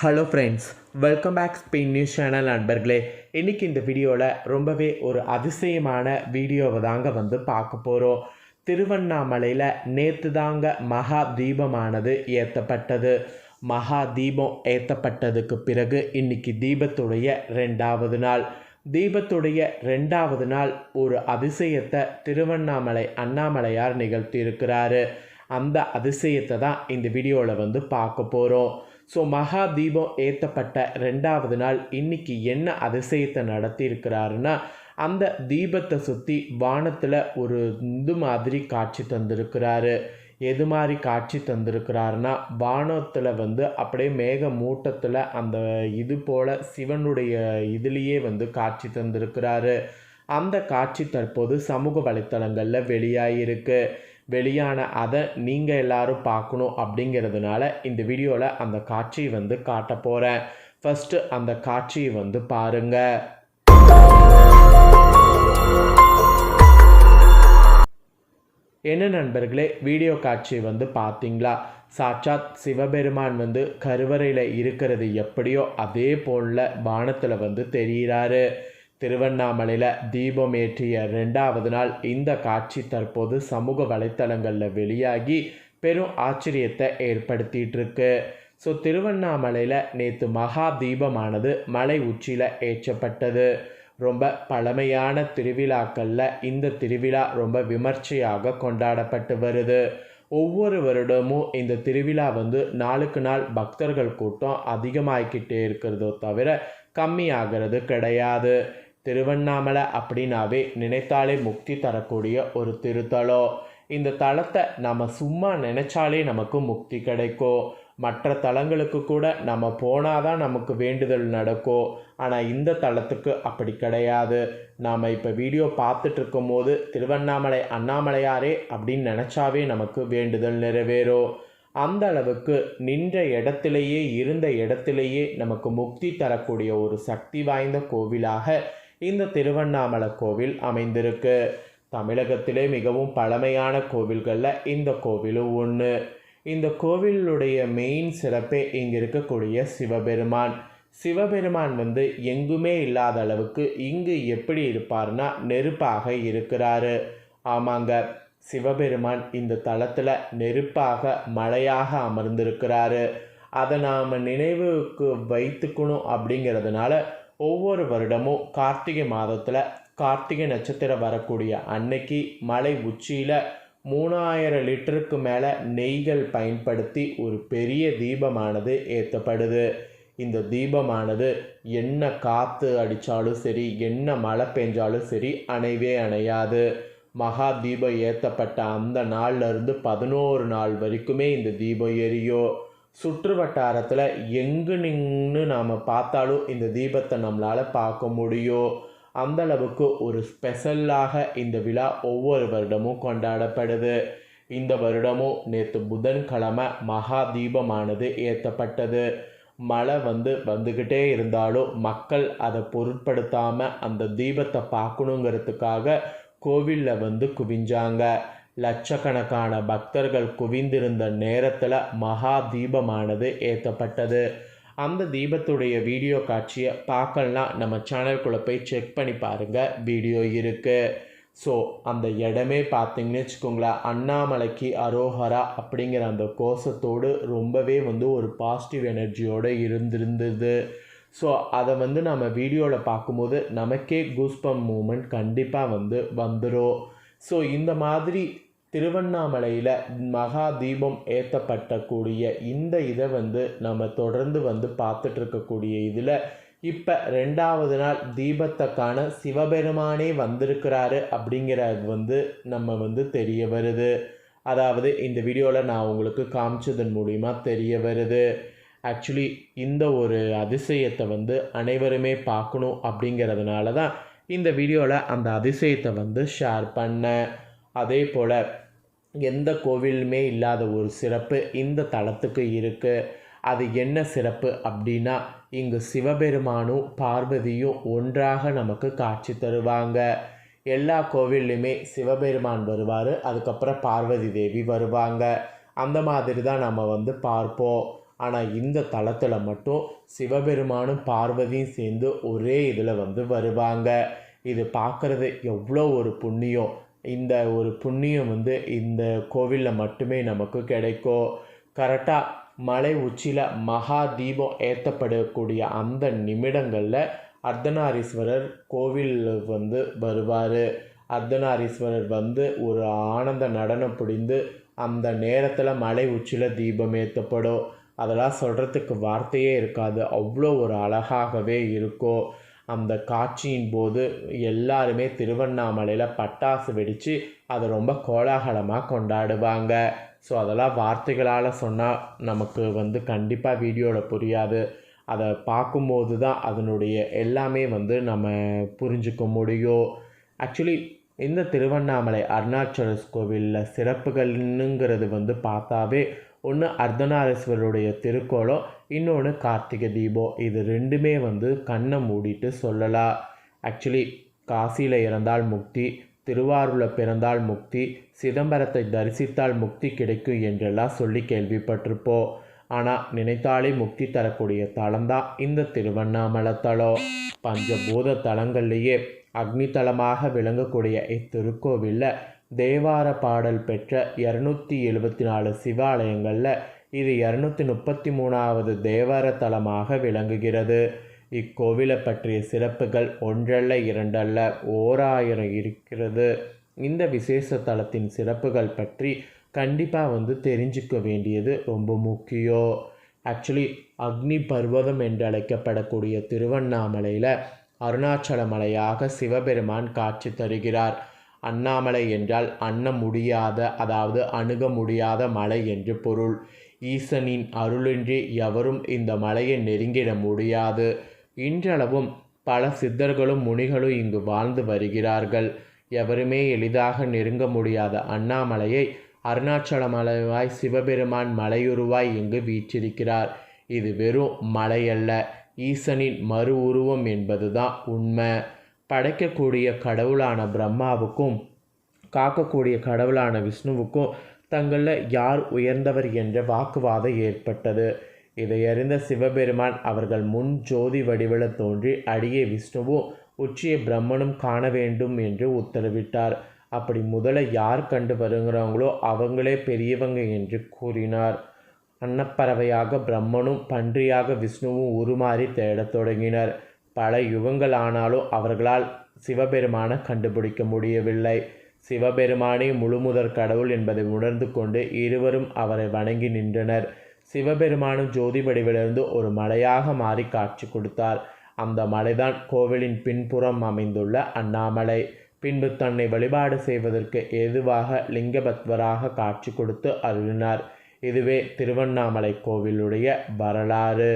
Hello friends welcome back Spain news channel நண்பர்களே. இன்றைக்கி இந்த வீடியோவில் ரொம்பவே ஒரு அதிசயமான வீடியோவை தாங்க வந்து பார்க்க போகிறோம் திருவண்ணாமலையில் நேற்று தாங்க மகா தீபமானது ஏற்றப்பட்டது மகா தீபம் ஏற்றப்பட்டதுக்கு பிறகு இன்னைக்கு தீபத்துடைய ரெண்டாவது நாள். தீபத்துடைய ரெண்டாவது நாள் ஒரு அதிசயத்தை திருவண்ணாமலை அண்ணாமலையார் நிகழ்த்தியிருக்கிறாரு. அந்த அதிசயத்தை தான் இந்த வீடியோவில் வந்து பார்க்க போகிறோம் ஸோ மகா தீபம் ஏற்றப்பட்ட ரெண்டாவது நாள் இன்னைக்கு என்ன அதிசயத்தை நடத்தியிருக்கிறாருன்னா அந்த தீபத்தை சுற்றி வானத்தில் ஒரு இது மாதிரி காட்சி தந்திருக்கிறாரு. எது மாதிரி காட்சி தந்திருக்கிறாருன்னா வானத்தில் வந்து அப்படியே மேக மூட்டத்தில் அந்த இது போல் சிவனுடைய இதுலேயே வந்து காட்சி தந்திருக்கிறாரு. அந்த காட்சி தற்போது சமூக வலைத்தளங்களில் வெளியாகிருக்கு வெளியான அதை நீங்கள் எல்லோரும் பார்க்கணும் அப்படிங்கிறதுனால இந்த வீடியோவில் அந்த காட்சியை வந்து காட்ட போகிறேன் ஃபஸ்ட்டு அந்த காட்சியை வந்து பாருங்கள் என்ன நண்பர்களே வீடியோ காட்சி வந்து பார்த்தீங்களா சாட்சாத் சிவபெருமான் வந்து கருவறையில் இருக்கிறது எப்படியோ அதே போல வானத்தில் வந்து தெரிகிறாரு திருவண்ணாமலையில் தீபம் ஏற்றிய ரெண்டாவது நாள் இந்த காட்சி தற்போது சமூக வலைத்தளங்களில் வெளியாகி பெரும் ஆச்சரியத்தை ஏற்படுத்திகிட்டு இருக்கு ஸோ திருவண்ணாமலையில் நேற்று மகா தீபமானது மலை உச்சியில் ஏற்றப்பட்டது. ரொம்ப பழமையான திருவிழாக்களில் இந்த திருவிழா ரொம்ப விமர்சையாக கொண்டாடப்பட்டு வருது. ஒவ்வொரு வருடமும் இந்த திருவிழா வந்து நாளுக்கு நாள் பக்தர்கள் கூட்டம் அதிகமாகிக்கிட்டே இருக்கிறதோ தவிர கம்மியாகிறது கிடையாது. திருவண்ணாமலை அப்படின்னாவே நினைத்தாலே முக்தி தரக்கூடிய ஒரு திருத்தலம். இந்த தலத்தை நம்ம சும்மா நினைச்சாலே நமக்கு முக்தி கிடைக்கும். மற்ற தலங்களுக்கு கூட நம்ம போனாதான் நமக்கு வேண்டுதல் நடக்கும். ஆனால் இந்த தலத்துக்கு அப்படி கிடையாது. நாம் இப்போ வீடியோ பார்த்துட்டு இருக்கும்போது திருவண்ணாமலை அண்ணாமலையாரே அப்படின்னு நினச்சாவே நமக்கு வேண்டுதல் நிறைவேறும். அந்த அளவுக்கு நின்ற இடத்திலேயே இருந்த இடத்திலேயே நமக்கு முக்தி தரக்கூடிய ஒரு சக்தி வாய்ந்த கோவிலாக இந்த திருவண்ணாமலை கோவில் அமைந்திருக்கு. தமிழகத்திலே மிகவும் பழமையான கோவில்களில் இந்த கோவிலும் ஒன்று இந்த கோவிலுடைய மெயின் சிறப்பே இங்கே இருக்கக்கூடிய சிவபெருமான். சிவபெருமான் வந்து எங்குமே இல்லாத அளவுக்கு இங்கு எப்படி இருப்பார்னா நெருப்பாக இருக்கிறாரு. ஆமாங்க சிவபெருமான் இந்த தளத்தில் நெருப்பாக மழையாக அமர்ந்திருக்கிறாரு. அதை நாம் நினைவுக்கு வைத்துக்கணும் அப்படிங்கிறதுனால ஒவ்வொரு வருடமும் கார்த்திகை மாதத்தில் கார்த்திகை நட்சத்திரம் வரக்கூடிய அன்னைக்கு மலை உச்சியில் மூணாயிரம் லிட்டருக்கு மேலே நெய்கள் பயன்படுத்தி ஒரு பெரிய தீபமானது ஏற்றப்படுது இந்த தீபமானது என்ன காற்று அடித்தாலும் சரி என்ன மழை பெஞ்சாலும் சரி அணைவே அணையாது. மகா தீபம் ஏற்றப்பட்ட அந்த நாள்லேருந்து பதினோரு நாள் வரைக்குமே இந்த தீபம் எரியும். சுற்று வட்டாரத்தில் எங்கு நின்று நாம் பார்த்தாலும் இந்த தீபத்தை நம்மளால் பார்க்க முடியும் அந்த அளவுக்கு ஒரு ஸ்பெஷலாக இந்த விழா ஒவ்வொரு வருடமும் கொண்டாடப்படுது. இந்த வருடமும் நேற்று புதன்கிழமை மகா தீபமானது ஏற்றப்பட்டது மழை வந்து வந்துக்கிட்டே இருந்தாலும் மக்கள் அதை பொருட்படுத்தாமல் அந்த தீபத்தை பார்க்கணுங்கிறதுக்காக கோவிலில் வந்து குவிஞ்சாங்க. லட்சக்கணக்கான பக்தர்கள் குவிந்திருந்த நேரத்தில் மகா தீபமானது ஏற்றப்பட்டது அந்த தீபத்துடைய வீடியோ காட்சியை பார்க்கலாம் நம்ம சேனல்குள்ளே போய் செக் பண்ணி பாருங்கள் வீடியோ இருக்குது ஸோ அந்த இடமே பார்த்தீங்கன்னு வச்சுக்கோங்களேன் அண்ணாமலைக்கு அரோஹரா அப்படிங்கிற அந்த கோஷத்தோடு ரொம்பவே வந்து ஒரு பாசிட்டிவ் எனர்ஜியோடு இருந்திருந்தது. ஸோ அதை வந்து நம்ம வீடியோவில் பார்க்கும்போது நமக்கே கூஸ்பம் மூமெண்ட் கண்டிப்பாக வந்து வந்துடும் ஸோ இந்த மாதிரி திருவண்ணாமலையில் மகா தீபம் ஏற்றப்பட்டக்கூடிய இந்த இதை வந்து நம்ம தொடர்ந்து வந்து பார்த்துட்ருக்கக்கூடிய இதில் இப்போ ரெண்டாவது நாள் தீபத்தை காண சிவபெருமானே வந்திருக்கிறாரு அப்படிங்கிறது வந்து நம்ம வந்து தெரிய வருது. அதாவது இந்த வீடியோவில் நான் உங்களுக்கு காமிச்சதன் மூலிமா தெரிய வருது. ஆக்சுவலி இந்த ஒரு அதிசயத்தை வந்து அனைவருமே பார்க்கணும் அப்படிங்கிறதுனால தான் இந்த வீடியோவில் அந்த அதிசயத்தை வந்து ஷேர் பண்ணேன். அதே போல் எந்த கோவிலுமே இல்லாத ஒரு சிறப்பு இந்த தலத்துக்கு இருக்குது அது என்ன சிறப்பு அப்படின்னா இங்கு சிவபெருமானும் பார்வதியும் ஒன்றாக நமக்கு காட்சி தருவாங்க. எல்லா கோவில்லையுமே சிவபெருமான் வருவார் அதுக்கப்புறம் பார்வதி தேவி வருவாங்க. அந்த மாதிரி தான் நம்ம வந்து பார்ப்போம். ஆனால் இந்த தளத்தில் மட்டும் சிவபெருமானும் பார்வதியும் சேர்ந்து ஒரே இதில் வந்து வருவாங்க. இது பார்க்குறது எவ்வளோ ஒரு புண்ணியம். இந்த ஒரு புண்ணியம் வந்து இந்த கோவிலில் மட்டுமே நமக்கு கிடைக்கும் கரெக்டாக மலை உச்சியில் மகா தீபம் ஏற்றப்படக்கூடிய அந்த நிமிடங்களில் அர்த்தநாரீஸ்வரர் கோவில் வந்து வருவார். அர்த்தநாரீஸ்வரர் வந்து ஒரு ஆனந்த நடனம் புரிந்து அந்த நேரத்தில் மலை உச்சியில் தீபம் ஏற்றப்படும் அதெல்லாம் சொல்கிறதுக்கு வார்த்தையே இருக்காது. அவ்வளோ ஒரு அழகாகவே இருக்கும் அந்த காட்சியின் போது எல்லாருமே திருவண்ணாமலையில் பட்டாசு வெடித்து அதை ரொம்ப கோலாகலமாக கொண்டாடுவாங்க. ஸோ அதெல்லாம் வார்த்தைகளால் சொன்னால் நமக்கு வந்து கண்டிப்பாக வீடியோவில் புரியாது. அதை பார்க்கும்போது தான் அதனுடைய எல்லாமே வந்து நம்ம புரிஞ்சுக்க முடியும். ஆக்சுவலி இந்த திருவண்ணாமலை அருணாச்சலஸ் கோவிலில் சிறப்புகள்னுங்கிறது வந்து பார்த்தாவே ஒன்று அர்த்தநாரீஸ்வரருடைய திருக்கோலம் இன்னொன்று கார்த்திகை தீபம். இது ரெண்டுமே வந்து கண்ணை மூடிட்டு சொல்லலாம் ஆக்சுவலி காசியில் இறந்தால் முக்தி திருவாரூரில் பிறந்தால் முக்தி சிதம்பரத்தை தரிசித்தால் முக்தி கிடைக்கும் என்றெல்லாம் சொல்லி கேள்விப்பட்டிருப்போம். ஆனால் நினைத்தாலே முக்தி தரக்கூடிய தலம்தான் இந்த திருவண்ணாமலை தலம். பஞ்சபூத தலங்கள்லேயே அக்னி தலமாக விளங்கக்கூடிய இத்திருக்கோவிலில் தேவார பாடல் பெற்ற இரநூத்தி எழுபத்தி நாலு சிவாலயங்களில் இது இரநூத்தி முப்பத்தி மூணாவது தேவார தலமாக விளங்குகிறது. இக்கோவிலை பற்றிய சிறப்புகள் ஒன்றல்ல இரண்டல்ல ஓராயிரம் இருக்கிறது. இந்த விசேஷ தலத்தின் சிறப்புகள் பற்றி கண்டிப்பாக வந்து தெரிஞ்சுக்க வேண்டியது ரொம்ப முக்கியம் ஆக்சுவலி அக்னி பர்வதம் என்று அழைக்கப்படக்கூடிய திருவண்ணாமலையில் அருணாச்சல மலையாக சிவபெருமான் காட்சி தருகிறார். அண்ணாமலை என்றால் அண்ண முடியாத அதாவது அணுக முடியாத மலை என்று பொருள். ஈசனின் அருளின்றி எவரும் இந்த மலையை நெருங்கிட முடியாது. இன்றளவும் பல சித்தர்களும் முனிகளும் இங்கு வாழ்ந்து வருகிறார்கள். எவருமே எளிதாக நெருங்க முடியாத அண்ணாமலையை அருணாச்சல மலைவாய் சிவபெருமான் மலையுருவாய் இங்கு வீற்றிருக்கிறார். இது வெறும் மலையல்ல ஈசனின் மறு உருவம் என்பதுதான் உண்மை. படைக்கக்கூடிய கடவுளான பிரம்மாவுக்கும் காக்கக்கூடிய கடவுளான விஷ்ணுவுக்கும் தங்களில் யார் உயர்ந்தவர் என்ற வாக்குவாதம் ஏற்பட்டது. இதை அறிந்த சிவபெருமான் அவர்கள் முன் ஜோதி வடிவில் தோன்றி அடியே விஷ்ணுவும் உச்சிய பிரம்மனும் காண வேண்டும் என்று உத்தரவிட்டார். அப்படி முதல்ல யார் கண்டு வருகிறாங்களோ அவங்களே பெரியவங்க என்று கூறினார். அன்னப்பறவையாக பிரம்மனும் பன்றியாக விஷ்ணுவும் உருமாறி தேடத் தொடங்கினர். பல யுகங்கள் ஆனாலும் அவர்களால் சிவபெருமானை கண்டுபிடிக்க முடியவில்லை. சிவபெருமானே முழுமுதற் கடவுள் என்பதை உணர்ந்து கொண்டு இருவரும் அவரை வணங்கி நின்றனர். சிவபெருமானும் ஜோதி வடிவிலிருந்து ஒரு மலையாக மாறி காட்சி கொடுத்தார். அந்த மலைதான் கோவிலின் பின்புறம் அமைந்துள்ள அண்ணாமலை. பின்பு தன்னை வழிபாடு செய்வதற்கு ஏதுவாக லிங்கபத்வராக காட்சி கொடுத்து அருளினார். இதுவே திருவண்ணாமலை கோவிலுடைய வரலாறு.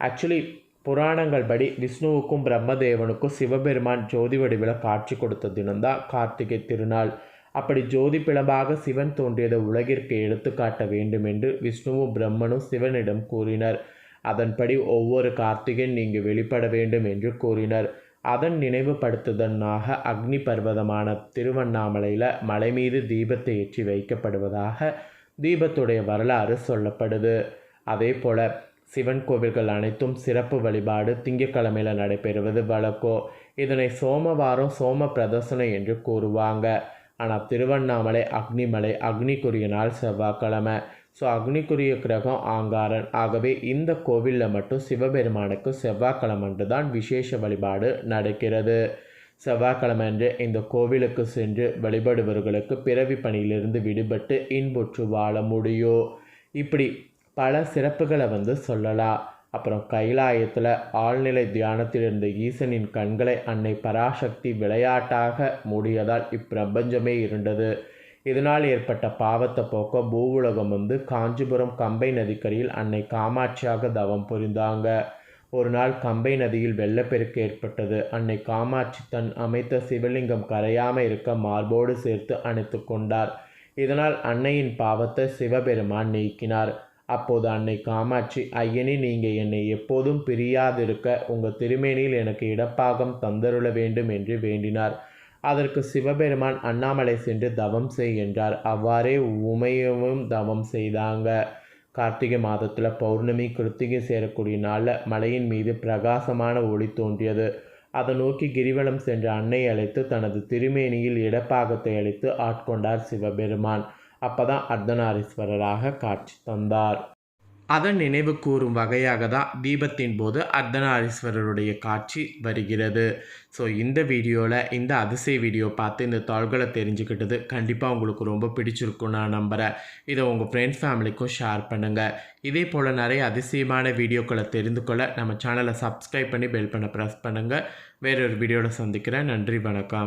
ஆக்சுவலி புராணங்கள் படி விஷ்ணுவுக்கும் பிரம்மதேவனுக்கும் சிவபெருமான் ஜோதி வடிவில் காட்சி கொடுத்த தினம்தான் கார்த்திகை திருநாள். அப்படி ஜோதி பிளம்பாக சிவன் தோன்றியதை உலகிற்கு எடுத்துக்காட்ட வேண்டும் என்று விஷ்ணுவும் பிரம்மனும் சிவனிடம் கூறினர். அதன்படி ஒவ்வொரு கார்த்திகன் நீங்கள் வெளிப்பட வேண்டும் என்று கூறினர். அதன் நினைவுபடுத்துதனாக அக்னி பர்வதமான திருவண்ணாமலையில் மலை மீது தீபத்தை ஏற்றி வைக்கப்படுவதாக தீபத்துடைய வரலாறு சொல்லப்படுது. அதே போல் சிவன் கோவில்கள் அனைத்தும் சிறப்பு வழிபாடு திங்கக்கிழமையில் நடைபெறுவது வழக்கோ. இதனை சோமவாரம் சோம பிரதர்சனம் என்று கூறுவாங்க. ஆனால் திருவண்ணாமலை அக்னிமலை அக்னிக்குரிய நாள் செவ்வாய்க்கிழமை. ஸோ அக்னிக்குரிய கிரகம் ஆங்காரன். ஆகவே இந்த கோவிலில் மட்டும் சிவபெருமானுக்கு செவ்வாய்க்கிழமன்று தான் விசேஷ வழிபாடு நடக்கிறது. செவ்வாய்க்கிழமன்று இந்த கோவிலுக்கு சென்று வழிபடுபவர்களுக்கு பிறவி பணியிலிருந்து விடுபட்டு இன்புற்று வாழ முடியும். இப்படி பல சிறப்புகளை வந்து சொல்லலாம். அப்புறம் கைலாயத்தில் ஆழ்நிலை தியானத்தில் இருந்த ஈசனின் கண்களை அன்னை பராசக்தி விளையாட்டாக மூடியதால் இப்பிரபஞ்சமே இருண்டது. இதனால் ஏற்பட்ட பாவத்தை போக்க பூவுலகம் வந்து காஞ்சிபுரம் கம்பை நதிக்கரையில் அன்னை காமாட்சியாக தவம் புரிந்தாங்க. ஒரு நாள் கம்பை நதியில் வெள்ளப்பெருக்கு ஏற்பட்டது. அன்னை காமாட்சி தன் அமைத்த சிவலிங்கம் கரையாமல் இருக்க மார்போடு சேர்த்து அணைத்து கொண்டார். இதனால் அன்னையின் பாவத்தை சிவபெருமான் நீக்கினார். அப்போது அன்னை காமாட்சி ஐயனி நீங்கள் என்னை எப்போதும் பிரியாதிருக்க உங்கள் திருமேனியில் எனக்கு இடப்பாகம் தந்தருள வேண்டும் என்று வேண்டினார். அதற்கு சிவபெருமான் அண்ணாமலை சென்று தவம் செய் என்றார். அவ்வாறே உமையவும் தவம் செய்தாங்க. கார்த்திகை மாதத்தில் பௌர்ணமி கிருத்திகை சேரக்கூடிய நாளில் மலையின் மீது பிரகாசமான ஒளி தோன்றியது. அதை நோக்கி கிரிவலம் சென்ற அன்னை அழைத்து தனது திருமேனியில் இடப்பாகத்தை அழைத்து ஆட்கொண்டார் சிவபெருமான். அப்பதான் அர்த்தநாரீஸ்வரராக காட்சி தந்தார். அதன் நினைவு கூறும் வகையாக தான் தீபத்தின் போது அர்த்தநாரீஸ்வரருடைய காட்சி வருகிறது. ஸோ இந்த வீடியோவில் இந்த அதிசய வீடியோ பார்த்து இந்த தாள்களை தெரிஞ்சுக்கிட்டது கண்டிப்பாக உங்களுக்கு ரொம்ப பிடிச்சிருக்கும் நான் நம்புகிறேன் இதை உங்கள் ஃப்ரெண்ட்ஸ் ஃபேமிலிக்கும் ஷேர் பண்ணுங்கள் இதே போல் நிறைய அதிசயமான வீடியோக்களை தெரிந்து கொள்ள நம்ம சேனலை சப்ஸ்கிரைப் பண்ணி பெல் பண்ண ப்ரெஸ் பண்ணுங்கள் வேறொரு வீடியோவில் சந்திக்கிறேன். நன்றி வணக்கம்.